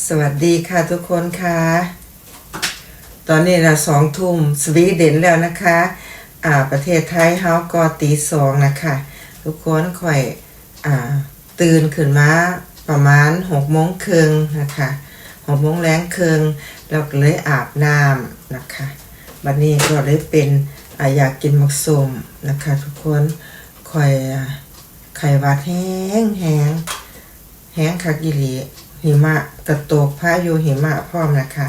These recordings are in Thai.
สวัสดีค่ะทุกคนค่ะ ตอนนี้นะสองทุ่มสวีเดนแล้วนะคะ อ่า ประเทศไทยเฮาก็ตีสองนะคะ ทุกคนค่อย อ่า ตื่นขึ้นมาประมาณหกโมงครึ่งนะคะหกโมงแรงครึ่งแล้วก็เลยอาบน้ำนะคะบัดนี้ก็เลยเป็นออยากกินมักสมนะคะ ทุกคนค่อยอ่ไข้หวัดแห้งแห้งแห้งคักอีหลี หิมะกระตกพายุหิมะพร้อมนะคะ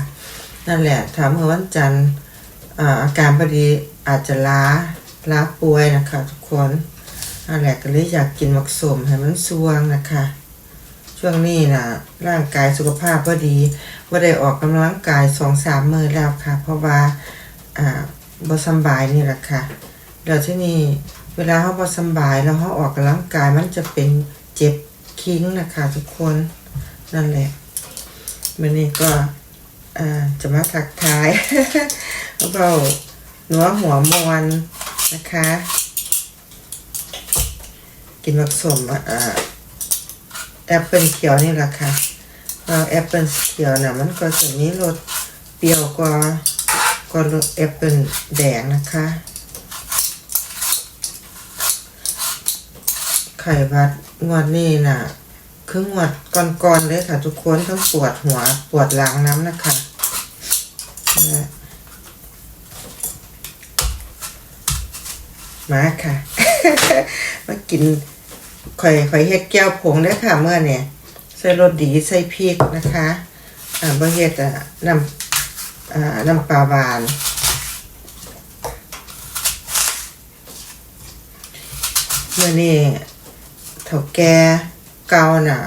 นั่นแหละถามเมื่อวันจันทร์อาการพอดีอาจจะล้าล้าป่วยนะคะทุกคนนั่นแหละก็เลยอยากกินมักสมให้มันสวงนะคะ ช่วงนี้นะร่างกายสุขภาพก็ดีว่าได้ออกกำลังกายสองสามมือแล้วค่ะ เพราะว่าอ่าบสบายนี่แหละค่ะเดี๋ยวที่นี่เวลาเขาบสบายแล้วเขาออกกำลังกายมันจะเป็นเจ็บคิ้งนะคะทุกคน นั่นแหละวันนี้ก็จะมาทักท้ายเบาหนัวหัวมวนนะคะ กินผสมแอปเปิลเขียวนี่แหละค่ะเราแอปเปิลเขียวน่ะมันก็จะมีรสเปรี้ยวกว่ากว่ารสแอปเปิลแดงนะคะ ไข่วัดงวดนี้น่ะ คืองวดก่อนๆเลยค่ะ ทุกคนทั้งปวดหัวปวดหลังน้ำนะคะนะมาค่ะ มากินข่อยข่อยเฮ็ดแก้วผงเด้ค่ะเมื่อเนี่ยใส่รสดีใส่พริกนะคะอ่าบ่เฮ็ดอะน้ำอ่าน้ำปลาหวานเมื่อนี้เถ่าแก่ เก่าน่ะ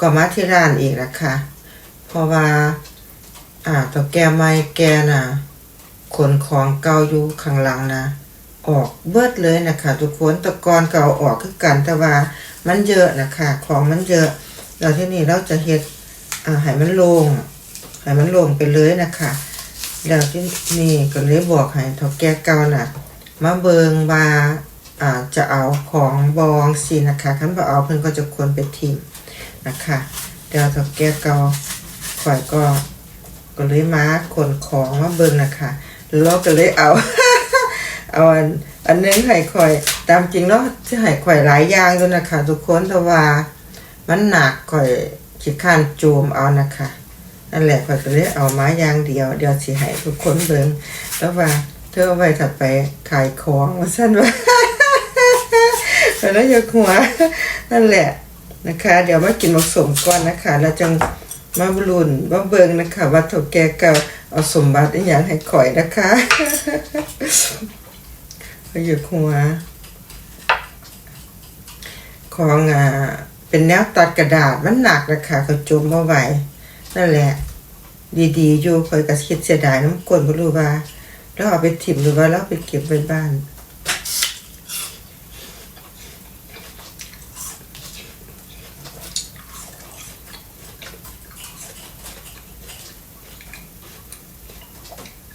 ก็มาที่ร้านอีกแล้วค่ะ เพราะว่า อ่าเถ่าแก่ใหม่แกน่ะ ขนของเก่าอยู่ข้างหลังนะออกเบิดเลยนะคะทุกคนตะกอนก็เอาออกคือกันแต่ว่ามันเยอะนะคะของมันเยอะแล้วที่นี่เราจะเฮ็ดอ่าให้มันลงให้มันลงไปเลยนะคะแล้วที่นี่ก็เลยบอกให้เฒ่าแก่เก่าน่ะ มาเบิงว่า อาจจะเอาของบองสินะคะคันบ่เอาเพิ่นก็จะควรไปทิ้งนะคะเดี๋ยวเฒ่าแก่เก่าข่อยก็ก็เลยมาขนของมาเบิงนะคะแล้วก็เลยเอาเอาอันอันนึงไข่ข่อยตามจริงแล้วที่ไข่ข่อยหลายอย่างอยู่นะคะทุกคนแต่ว่ามันหนักข่อยขี้ข้านจูมเอานะคะนั่นแหละข่อยก็เลยเอามาอย่างเดียวเดี๋ยวสิให้ทุกคนเบิ่งแล้วว่าเธอไว้ถัดไปขายของว่าซั่นว่า แล้วย่าหัวนั่นแหละนะคะ เดี๋ยวมากินหมกสมก่อนนะคะ แล้วจังมาบรุนมาเบิงนะคะว่าเฒ่าแก่เก่าเอาสมบัติอย่างให้ข่อยนะคะยู่หัวของอ่าเป็นแนวตัดกระดาษมันหนักนะคะเขาจมมาไหวนั่นแหละ ดีๆ อยู่คอยกระคิดเสียดายน้ำกลนก็รู้ว่า แล้วเอาไปถิ่มหรือว่าเราไปเก็บไว้บ้าน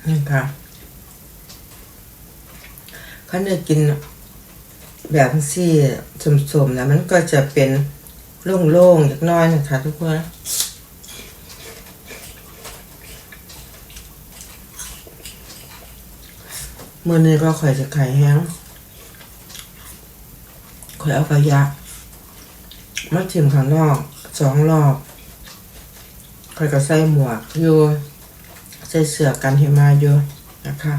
นี่ค่ะเขาเนยกินแบบซี่สมๆนะมันก็จะเป็นโล่งๆเล็กน้อยนะคะทุกคนเมื่อนี้ก็ข่อยจะไข่แห้งข่อยเอากระยะมาชิมข้างนอกสองรอบข่อยก็ใส่หมวกอยู่ ส่เสื้อกันหิมะอยู่นะคะ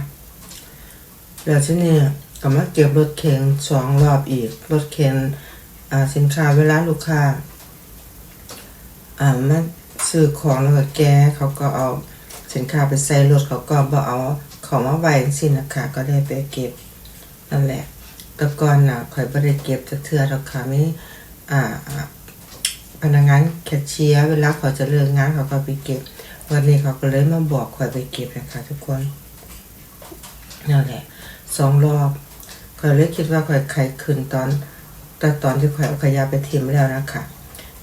แล้วที่นี่ก็มาเก็บรถเข็นสองรอบอีก รถเข็นสินค้าเวลาลูกค้าอ่ามาซื้อของแล้วก็แกเขาก็เอาสินค้าไปใส่รถเขาก็บ่เอาของมาไว้สินะคะก็ได้ไปเก็บนั่นแหละแต่ก่อนน่ะข่อยบ่ได้เก็บจะเทื่อหรอกค่ะมีอ่าอ่าพนักงานแคชเชียร์เวลาเขาจะเลิกงานเขาก็ไปเก็บ วันนี้เขาก็เลยมาบอกข่อยไปเก็บนะคะทุกคนนั่นแหละสองรอบข่อยเลยคิดว่าข่อยไข่คืนตอนแต่ตอนที่ข่อยเอาขยะไปทิ้งแล้วนะคะ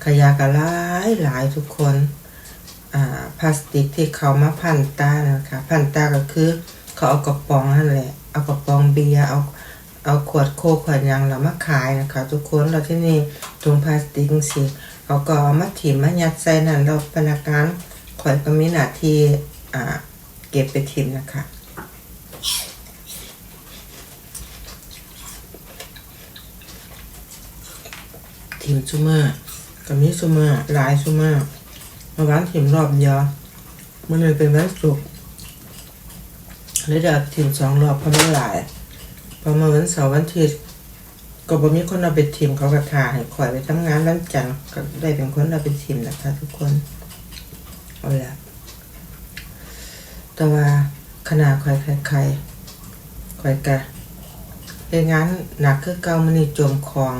ขยะก็หลายหลายทุกคนอ่าพลาสติกที่เขามาพันตานะคะพันตาก็คือ เขาเอากระป๋องนั่นแหละเอากระป๋องเบียร์เอาเอาขวดโคขวดยังแล้วมาขายนะคะ ทุกคนแล้วที่นี่ถุงพลาสติกสิเขาก็เอามาถิ่มมายัดใส่นั่นแล้วพนักงาน ข่อยก็มีหน้าที่อ่า เก็บไปถิ่มนะคะทีมซูเมอร์กับนี้ซูเมอร์หลายซูเมอร์เมื่อวานทีมรอบเดียวมันเลยเป็นวันศุกร์เลยเดี๋ยวทีมสองรอบเพราะไม่หลายพอมาวันเสาร์วันอาทิตย์ก็บ่มีคนเอาไปทีมเขากระทาให้ข่อยไปทำงานวันจันทร์ก็ได้เป็นคนเอาไปทีมนะคะทุกคน เอาละแต่ว่าขนาดข่อยใครๆข่อยกะเฮ็ดงานหนักคือเกามันนี่จมของ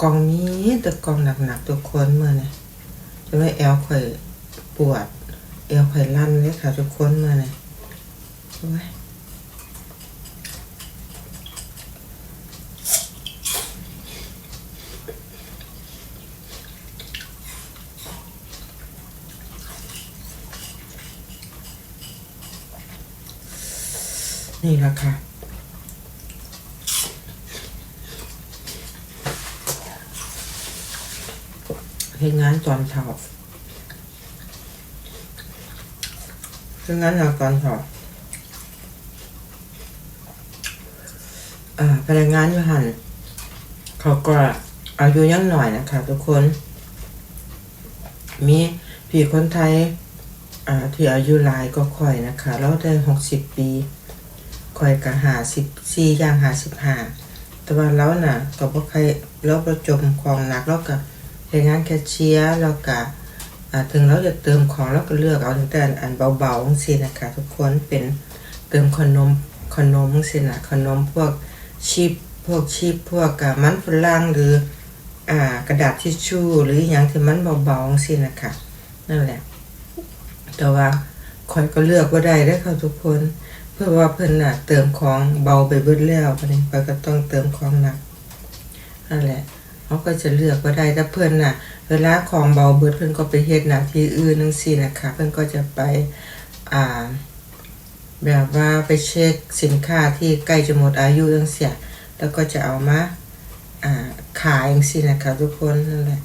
กองนี้แต่กองหนักๆตัวคนเมื่อเนี่ยจะไม่แอลข่อยปวด เอวข่อยลั่นเลยค่ะทุกคนเมื่อเนี่ยโอ้ยนี่แหละค่ะเฮ็ดงานตอนเช้าเฮ็ดงานตอนเช้าอ่าพนักงานอยู่หันเขาก็อายุยังหน่อยนะคะ ทุกคน มีพี่คนไทยที่อายุหลายก็ค่อยนะคะ แล้วได้หกสิบปี ค่อยก็หาสิบสี่ย่างหาสิบห้าแต่ว่าแล้วน่ะก็บ่ใครแล้วประจมของหนักแล้วก็เฮ็ดงานแคชเชียร์แล้วก็ถึงเราจะเติมของเราก็เลือกเอาตั้งแต่อันเบาๆจังซี่นะคะทุกคนเป็นเติมขนมขนมจังซี่นะขนมพวกชิปพวกชิปพวกมันฝรั่งหรืออ่ากระดาษทิชชู่หรืออหยังที่มันเบาๆจังซี่นะคะนั่นแหละ แต่ว่าข่อยก็เลือกบ่าได้เด้ค่ะทุกคน เพื่อว่าเพิ่นน่ะ เติมของเบาไปเบิดแล้วบัดนี้ข่อยก็ต้องเติมของหนักนั่นแหละเขาก็จะเลือกว่าได้ถ้าเพื่อนน่ะ เวลาของเบาเบิดเพื่อนก็ไปเฮ็ดหน้าที่อื่นนึงสินะคะเพื่อนก็จะไปอ่าแบบว่าไปเช็คสินค้าที่ใกล้จะหมดอายุจังเสีย แล้วก็จะเอามาอ่าขายจังซี่นะคะทุกคนนั่นแหละ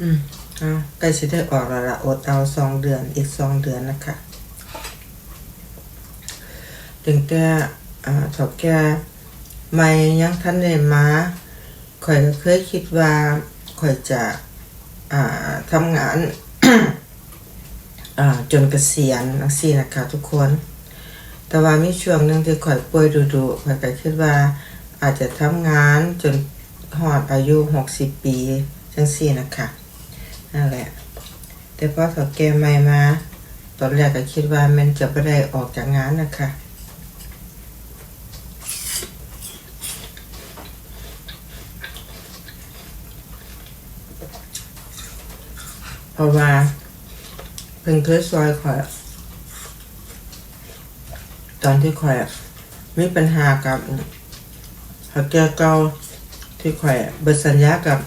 อืมเอาใกล้สิได้ออกแล้วละอดเอาสองเดือนอีกสองเดือนนะคะถึงแต่อ่าถอแก่ไม่ยังทันได้มาข่อยก็เคยคิดว่าข่อยจะอ่าทำงานอ่าจนเกษียณนักซี่นะคะทุกคน แต่ว่ามีช่วงหนึงที่ข่อยป่วยดุๆข่อยก็คิดว่าอาจจะทำงานจนหอดอายุหกสิบปีจังซี่นะคะ นั่นแหละ แต่พอสอบแกใหม่มา ตอนแรกก็คิดว่ามันจะไม่ได้ออกจากงานนะคะเพราะว่าเพิ่งเคยซอยข่อยตอนที่ข่อยมีปัญหากับหักแก้วเก่าที่ข่อยเบิดสัญญากับ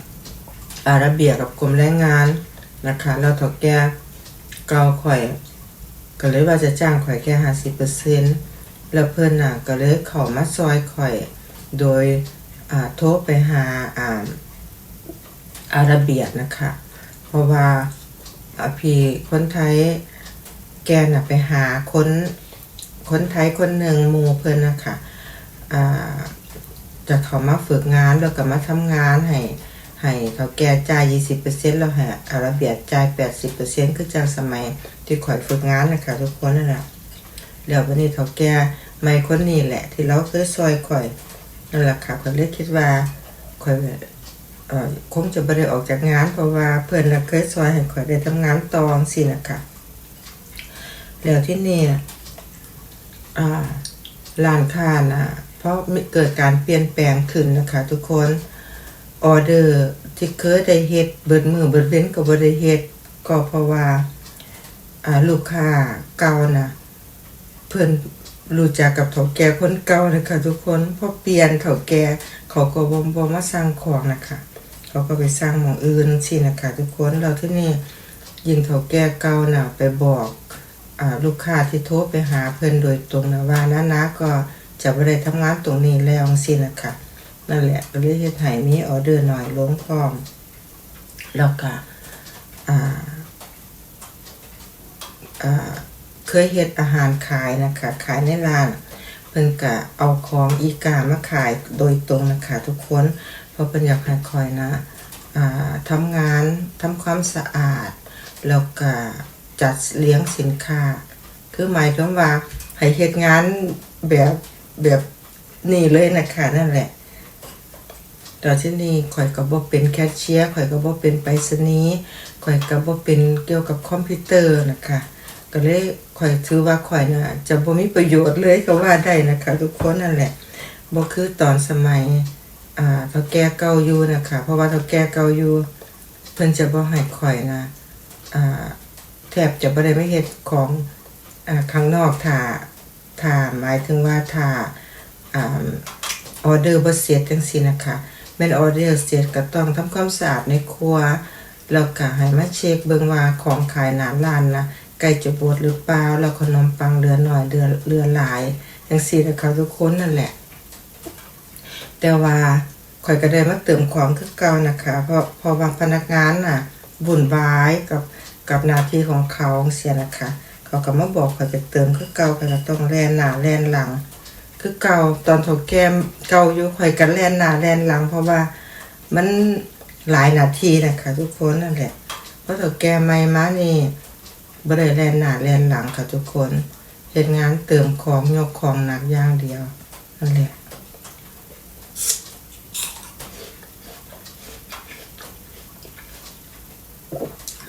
ระเบียกับกรมแรงงานนะคะแล้วถอแก่เกาข่อยก็เลยว่าจะจ้างข่อยแค่ห้าสิบเปอร์เซ็นต์แล้วเพื่อนน่ะก็เลยเข้ามาซอยข่อย โดยอาโทรไปหาอ่าอาระเบียนะคะ เพราะว่าอพี่คนไทยแกน่ะไปหาคนคนไทยคนหนึ่งมูเพื่อนนะคะจะเขามาฝึกงานแล้วก็มาทำงานให้ ให้เขาแก่จ่าย20%แล้วให้อาระเบียจ่าย80%คือจังสมัยที่ข่อยฝึกงานนะคะทุกคนนั่นแหละแล้ววันนี้เขาแก่ไม่คนนี้แหละ ที่เราเคยซอยข่อยนั่นแหละค่ะก็เลยคิดว่าข่อยเอ่อคงจะไม่ได้ออกจากงานเพราะว่าเพื่อนเคยซอยให้ข่อยได้ทำงานตองสินะคะแล้วที่นี่อ่าร้านค้านะเพราะมีเกิดการเปลี่ยนแปลงขึ้นนะคะ ทุกคน ออเดอร์ที่เคยได้เฮ็ดเบิดมือเบิดเว้นก็บ่ได้เฮ็ดก็เพราะว่าอ่าลูกค้าเก่านะเพิ่นรู้จักกับเฒ่าแก่คนเก่านะคะทุกคนพอเปลี่ยนเฒ่าแก่เขาก็บ่บ่มาสร้างของนะคะเขาก็ไปสร้างหม่องอื่นสินะคะทุกคนแล้วที่นี่ยิ่งเฒ่าแก่เก่าน่ะไปบอกอ่าลูกค้าที่โทรไปหาเพิ่นโดยตรงนะว่านะนะก็จะบ่ได้ทำงานตรงนี้แล้วจังซี่นะคะ นั่นแหละก็เลยเฮ็ดให้มีออเดอร์น้อยลงพร้อม แล้วก็อ่าอ่าเคยเฮ็ดอาหารขายนะคะ ขายในร้าน เพิ่นก็เอาของอีกามาขายโดยตรงนะคะทุกคน เพราะเพิ่นอยากให้คอยนะอ่าทำงานทำความสะอาด แล้วก็จัดเลี้ยงสินค้า คือหมายถึงว่าให้เฮ็ดงานแบบแบบนี้เลยนะคะนั่นแหละ ตอนที่นี่ข่อยก็บ่เป็นแคชเชียร์ข่อยก็บ่เป็นไปรษณีย์ข่อยก็บ่เป็นเกี่ยวกับคอมพิวเตอร์นะคะก็เลยข่อยถือว่าข่อยน่ะจะบ่มีประโยชน์เลยก็ว่าได้นะคะ ทุกคนนั่นแหละบ่คือตอนสมัยอ่าเฒ่าแก่เก่าอยู่นะคะ เพราะว่าเฒ่าแก่เก่าอยู่เพิ่นจะบ่ให้ข่อยนะอ่าแทบจะบ่ได้ไม่เฮ็ดของอ่าข้างนอกถ้าถ้าหมายถึงว่าถ้าอ่าออเดอร์บ่เสร็จจังซี่นะคะ แม่นออเดอร์เสร็จก็ต้องทำความสะอาดในครัว แล้วก็ให้มาเช็คเบิ่งว่าของขายหน้าร้านนะใกล้จะบดหรือเปล่าแล้วขนมปังเหลือหน่อยเหลือเหลือหลายจังซี่นะคะทุกคนนั่นแหละ แต่ว่าข่อยก็ได้มาเติมของคือเก่านะคะ เพราะเพราะว่าพนักงานน่ะ บุ่นวายกับกับหน้าที่ของเขาเสียนะคะ เขาก็มาบอกข่อยจะเติมคือเก่าก็ต้องแลนหน้าแลนหลัง คือเก่าตอนถกแก้มเก่าอยู่ข่อยกันแล่นหน้าแล่นหลัง เพราะว่ามันหลายนาทีนะคะทุกคนนั่นแหละเพราะถกแก้มไม่มานี่บ่ได้แล่นหน้าแล่นหลังค่ะทุกคนเฮ็ดงานเติมของยกของหนักอย่างเดียวนั่นแหละ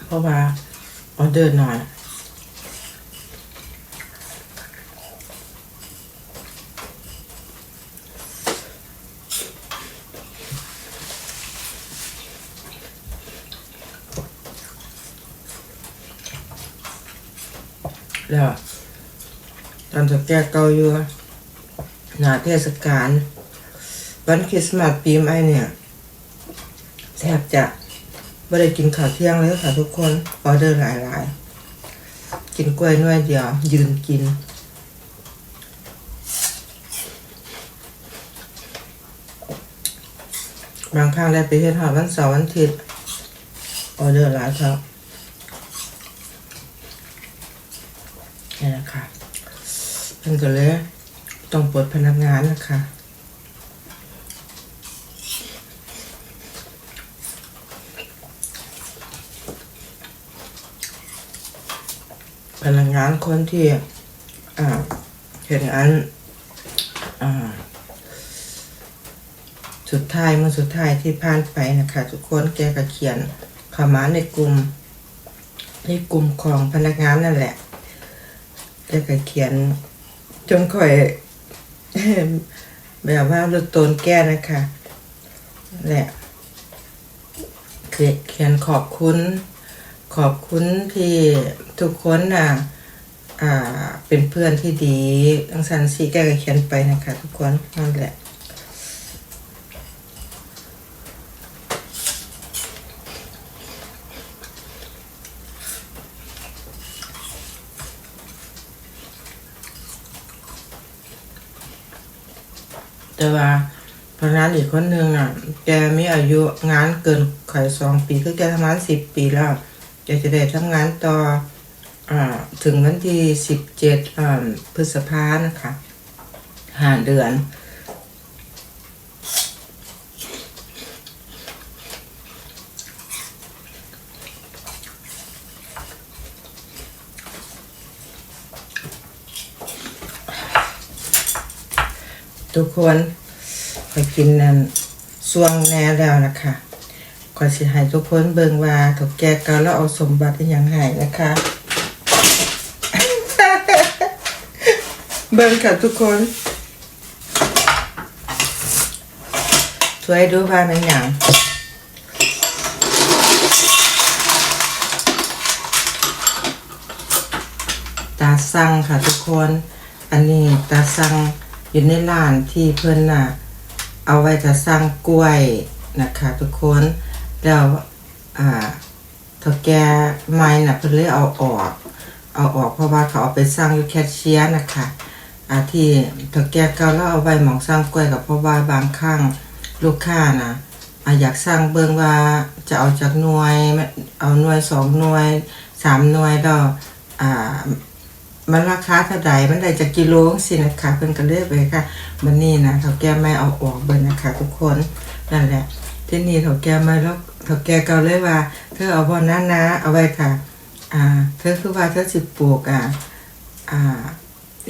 เพราะว่าออเดอร์หน่อย แล้ว ตอนจะแก้เกาอยู่หนาเทศกาลวันคริสต์มาสปีใหม่เนี่ยแทบจะไม่ได้กินข้าวเที่ยงเลยค่ะทุกคนออเดอร์หลายๆ กินกล้วยน้อยเดียว ยืนกิน บางครั้งได้ไปเฮ็ดหอดวันเสาร์วันอาทิตย์ออเดอร์หลายครับ นี่แหละค่ะ เพิ่นก็เลยต้องปลดพนักงานนะคะพนักงานคนที่เห็นอันอสุดท้ายเมื่อสุดท้ายที่ผ่านไปนะคะ ทุกคนแกก็เขียนขามาในกลุ่ม ในกลุ่มของพนักงานนั่นแหละแล้วก็เขียน จงคอยแบบว่าลดตนแก้นะคะนั่นแหละเขียนเขียนขอบคุณ ขอบคุณที่ทุกคนน่ะอ่าเป็นเพื่อนที่ดีทั้งสันสีแกก็เขียนไปนะคะ ทุกคนนั่นแหละ แต่ว่าพนักงาน อีกคนหนึ่งอะ แกมีอายุงานเกินข่อยสองปี คือแกทำงานสิบปีแล้ว แกจะได้ทำงานต่ออ่าถึงวันที่สิบเจ็ดอ่าพฤษภานะคะห้าเดือนทุกคน ไปกินนั่นสวงแน่แล้วนะคะก็สิให้ทุกคนเบิงว่าถูกแกเก่าแล้วเอาสมบัติอหยังให้นะคะ เบิงค่ะทุกคนช่วยดูว่าเป็นหยังตาสั่งค่ะทุกคน อันนี้ตาสั่งอยู่ในร้านที่เพิ่อนน่ะ เอาไว้จะสร้างกล้วยนะคะทุกคนแล้วอ่าเถาแกไม้น่ะเพิ่นเลยเอาออก เอาออกเพราะว่าเขาเอาไปสร้างอยู่แคชเชียร์นะคะอาที่เถาแกเก่าแล้วเอาไว้หมองสร้างกล้วยกับเพราะว่าบางครั้งลูกค้านะอะอยากสร้างเบิ่งว่าจะเอาจากหน่วย เอาหน่วยสองหน่วยสามหน่วยแล้วอ่า มันราคาเท่าใดมันได้จากกิโลสินะคะเพิ่นก็เลือกไปค่ะมันนี่นะเถาแก่ไม่เอาออกเบิ่งนะคะ ทุกคนนั่นแหละที่นี่เถาแก่ไม่แล้วเถาแก่เก่าเลยว่า เธอเอาบอนนั้นนะ เอาไว้ค่ะ อ่า เธอคือว่าเธอสิปลูกอ่าอ่า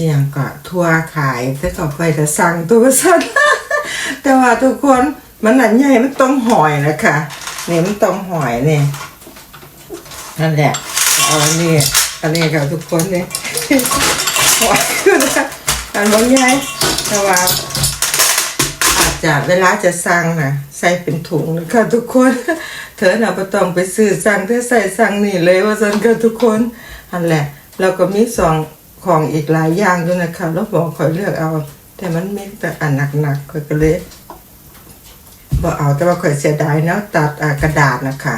อย่างก็ทัวขายเธอก็ไปจะสั่งตัวสันแต่ว่าทุกคนมันหนันใหญ่มันต้องหอยนะคะเนี่ยมันต้องหอยเนี่ยนั่นแหละเอาอันนี้ อันนี้ค่ะทุกคนเนี่หอยคือนะอันมันใหญ่แต่ว่าอาจจะเวลาจะสั่งนะใส่เป็นถุงนะคะทุกคน เธอหน่ะบ่ต้องไปซื้อสั่งเธอใส่สั่งนี่เลยว่าซั่นค่ะทุกคนอันแหละแล้วก็มีสองของอีกหลายอย่างอยู่นะคะแล้วบอกคอยเลือกเอา แต่มันมีแต่อันหนักๆคอยก็เลยบ่เอาแต่ว่าคอยเสียดายเนาะตัดกระดาษนะคะ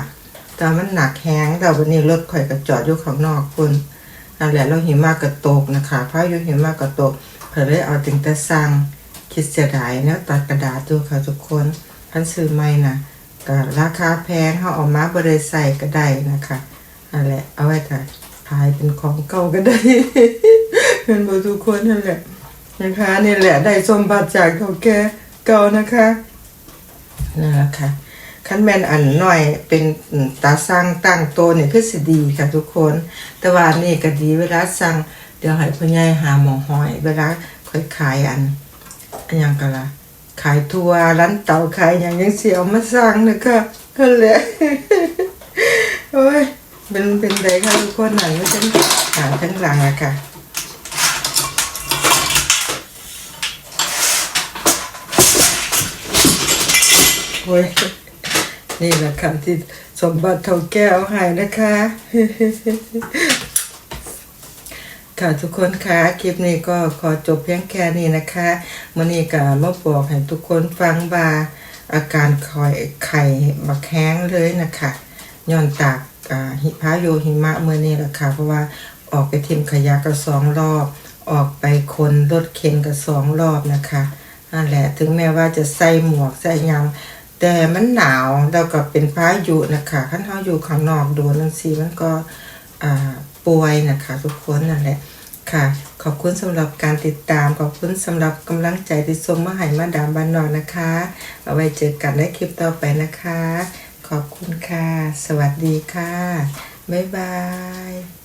แต่มันหนักแฮงแต่วันนี้รถคอยก็จอดอยู่ข้างนอกคุณนั่นแหละเราหิมะกระตกนะคะพายุหิมะกระตกเพิ่นเลยเอาถึงแต่สั่งคิดเสียดายเนาะตัดกระดาษดูค่ะทุกคนพันซื้อใหม่นะก็ราคาแพงเขาเออกมาบริใส่ก็ได้นะคะนั่นแหละเอาไว้ถ่ายขายเป็นของเก่าก็ได้เป็นบทุกคนนั่นแหละนะคะนี่แหละได้สมบัติจากเขาแก่เก่านะคะนั่นแหละค่ะ ขั้นแมนอันหน่อยเป็นตาสร้างตั้งโตเนี่ยคือสิดีค่ะทุกคน แต่ว่านี่ก็ดีเวลาสั่งเดี๋ยวให้พ่อใหญ่หาหมอหอย เวลาค่อยขายอันอันยังกันละขายทัวร์ร้านเต่าขายอย่างยังเสียวมาสร้างนะคะนั่นแหละโอ้ยเป็นเป็นไรค่ะทุกคนหนังก็จะหาทั้งหลังอะค่ะโอ้ย นี่แหละค่ะที่สมบัติเท่าแก้วให้นะคะ ค่ะทุกคนคะคลิปนี้ก็ขอจบเพียงแค่นี้นะคะมันนี้ก็มาบอกให้ทุกคนฟังว่าอาการคอยไข่บักแห้งเลยนะคะย้อนตากหิพาโยหิมะเมื่อนี้แหละค่ะ เพราะว่าออกไปทิมขยะก็สองรอบ ออกไปคนรถเข็นก็สองรอบนะคะนั่นแหละถึงแม้ว่าจะใส่หมวกใส่ยัง แต่มันหนาวแล้วก็เป็นพายุนะคะขั้นเท้าอยู่ข้างนอกโดนนังซีมันก็ป่วยนะคะทุกคนนั่นแหละค่ะ ขอบคุณสำหรับการติดตามขอบคุณสำหรับกำลังใจที่ส่งมาให้มาดามบานนอกนะคะ เอาไว้เจอกันในคลิปต่อไปนะคะ ขอบคุณค่ะ สวัสดีค่ะ บ๊ายบาย